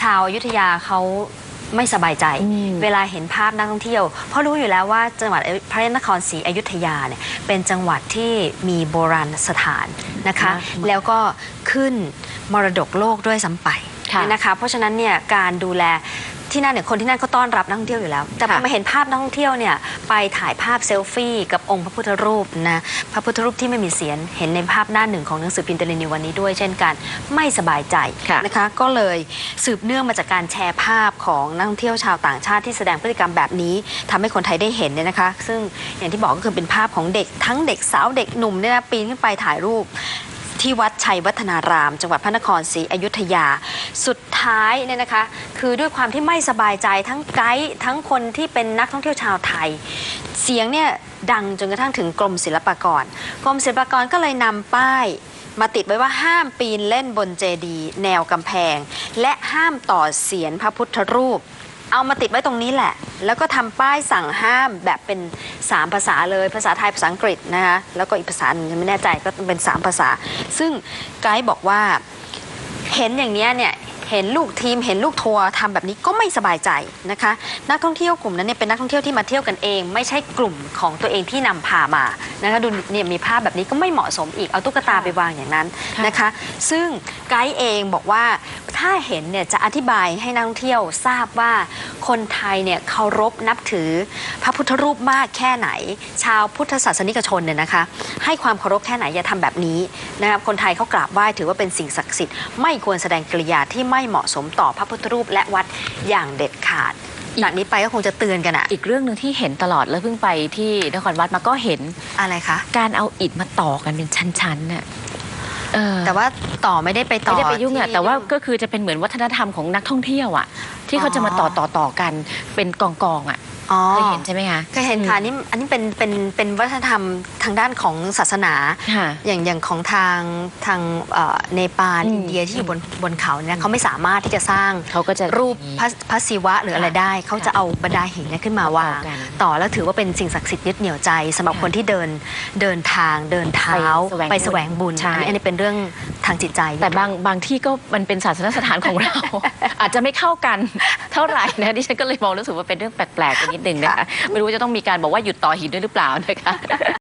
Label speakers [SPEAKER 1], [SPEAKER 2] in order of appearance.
[SPEAKER 1] ชาวอยุธยาเขาไม่สบายใจ
[SPEAKER 2] อืม
[SPEAKER 1] เวลาเห็นภาพนักท่องเที่ยว เพราะรู้อยู่แล้วว่าจังหวัดพระนครศรีอยุธยาเนี่ยเป็นจังหวัดที่มีโบราณสถานนะคะ แล้วก็ขึ้นมรดกโลกด้วยซ้ำไป
[SPEAKER 2] ค่ะ
[SPEAKER 1] เนี่ยนะคะ เพราะฉะนั้นเนี่ยการดูแล ที่นั่นเนี่ยคนที่นั่นก็ต้อนรับนักท่องเที่ยวอยู่แล้ว แต่พอ
[SPEAKER 2] ค่ะ
[SPEAKER 1] มาเห็นภาพนักท่องเที่ยวเนี่ยไปถ่ายภาพเซลฟี่กับองค์พระพุทธรูปนะพระพุทธรูปที่ไม่มีเสียนเห็นในภาพหน้าหนึ่งของหนังสือพิมพ์เตลินิววันนี้ด้วย เช่นกันไม่สบายใจ
[SPEAKER 2] ค่ะ
[SPEAKER 1] นะคะ ก็เลยสืบเนื่องมาจากการแชร์ภาพของนักท่องเที่ยวชาวต่างชาติที่แสดงพฤติกรรมแบบนี้ทำให้คนไทยได้เห็นเนี่ยนะคะ ซึ่งอย่างที่บอกก็คือเป็นภาพของเด็กทั้งเด็กสาวเด็กหนุ่มเนี่ยนะปีนขึ้นไปถ่ายรูป ที่วัดชัยวัฒนาราม จังหวัดพระนครศรีอยุธยา สุดท้ายเนี่ยนะคะ คือด้วยความที่ไม่สบายใจทั้งไกด์ทั้งคนที่เป็นนักท่องเที่ยวชาวไทย เสียงเนี่ยดังจนกระทั่งถึงกรมศิลปากร กรมศิลปากรก็เลยนำป้ายมาติดไว้ว่าห้ามปีนเล่นบนเจดี แนวกำแพง และห้ามต่อเสียนพระพุทธรูป เอามาติดไว้ตรงนี้แหละ แล้วก็ทำป้ายสั่งห้ามแบบเป็น 3 ภาษาเลย ภาษาไทยภาษาอังกฤษนะคะแล้วก็อีกภาษาหนึงยังไม่แน่ใจก็เป็น 3 ภาษา ซึ่งไกด์บอกว่าเห็นอย่างนี้เนี่ยเห็นลูกทีมเห็นลูกทัวร์ทำแบบนี้ก็ไม่สบายใจนะคะ นักท่องเที่ยวกลุ่มนั้นเนี่ยเป็นนักท่องเที่ยวที่มาเที่ยวกันเอง ไม่ใช่กลุ่มของตัวเองที่นำพามานะคะดูเนี่ยมีภาพแบบนี้ก็ไม่เหมาะสมอีกเอาตุ๊กตาไปวางอย่างนั้นนะคะ ซึ่งไกด์เองบอกว่า ถ้าเห็นเนี่ยจะอธิบายให้นักท่องเที่ยวทราบว่าคนไทยเนี่ยเคารพนับถือพระพุทธรูปมากแค่ไหน ชาวพุทธศาสนิกชนเนี่ยนะคะ ให้ความเคารพแค่ไหนอย่าทำแบบนี้นะครับคนไทยเขากราบไหว้ถือว่าเป็นสิ่งศักดิ์สิทธิ์ไม่ควรแสดงกริยาที่ไม่เหมาะสมต่อพระพุทธรูปและวัดอย่างเด็ดขาดจากนี้ไปก็คงจะเตือนกันอะ
[SPEAKER 2] อีกเรื่องหนึ่งที่เห็นตลอดแล้วเพิ่งไปที่นครวัดมาก็เห็น
[SPEAKER 1] อะไรคะ
[SPEAKER 2] การเอาอิฐมาต่อกันเป็นชั้นๆน่ะ เออ
[SPEAKER 1] แต่ว่าต่อไม่ได้ไปต่อ
[SPEAKER 2] ไม่ได้ไปยุ่งอะ
[SPEAKER 1] ที่
[SPEAKER 2] แต่ว่าก็คือจะเป็นเหมือนวัฒนธรรมของนักท่องเที่ยวอะ ที่เขาจะมาต่อต่อต่อกันเป็นกองกองๆอะ
[SPEAKER 1] อ๋อ
[SPEAKER 2] เคยเห็นใช่ไหมคะ
[SPEAKER 1] เคยเห็นค่ะอันนี่อันนี้เป็นเป็นเป็นวัฒนธรรมทางด้านของศาสนา
[SPEAKER 2] ค่ะ
[SPEAKER 1] อย่างอย่างของทางทางเอ่อเนปาล
[SPEAKER 2] อืม
[SPEAKER 1] อินเดียที่อยู่บนบนเขาเนี่ยเขาไม่สามารถที่จะสร้าง
[SPEAKER 2] เขาก็จะ
[SPEAKER 1] รูป
[SPEAKER 2] อย่างนี้
[SPEAKER 1] พระพระศิวะหรืออะไรได้ เขาจะเอาบรรดาหินเนี่ยขึ้นมาวาง
[SPEAKER 2] ต่อกัน
[SPEAKER 1] ต่อแล้วถือว่าเป็นสิ่งศักดิ์สิทธิ์ยึดเหนี่ยวใจสำหรับ
[SPEAKER 2] ค่ะ
[SPEAKER 1] คนที่เดินเดินทางเดินเท้า
[SPEAKER 2] ไป
[SPEAKER 1] ไป
[SPEAKER 2] แส
[SPEAKER 1] แส
[SPEAKER 2] ว
[SPEAKER 1] ว
[SPEAKER 2] ง
[SPEAKER 1] ง
[SPEAKER 2] บุ
[SPEAKER 1] บุ
[SPEAKER 2] ญ
[SPEAKER 1] ญ
[SPEAKER 2] ใช่
[SPEAKER 1] อันนี้อันนี้เป็นเรื่องทางจิตใจ
[SPEAKER 2] แต่บางบางที่ก็มันเป็นศาสนสถานของเรา อาจจะไม่เข้ากันเท่าไหร่นะดิฉันก็เลยมองรู้สึกว่าเป็นเรื่องแปลกๆไปนิดนึงนะคะไม่รู้ว่าจะต้องมีการบอกว่าหยุดต่อหินด้วยหรือเปล่านะคะ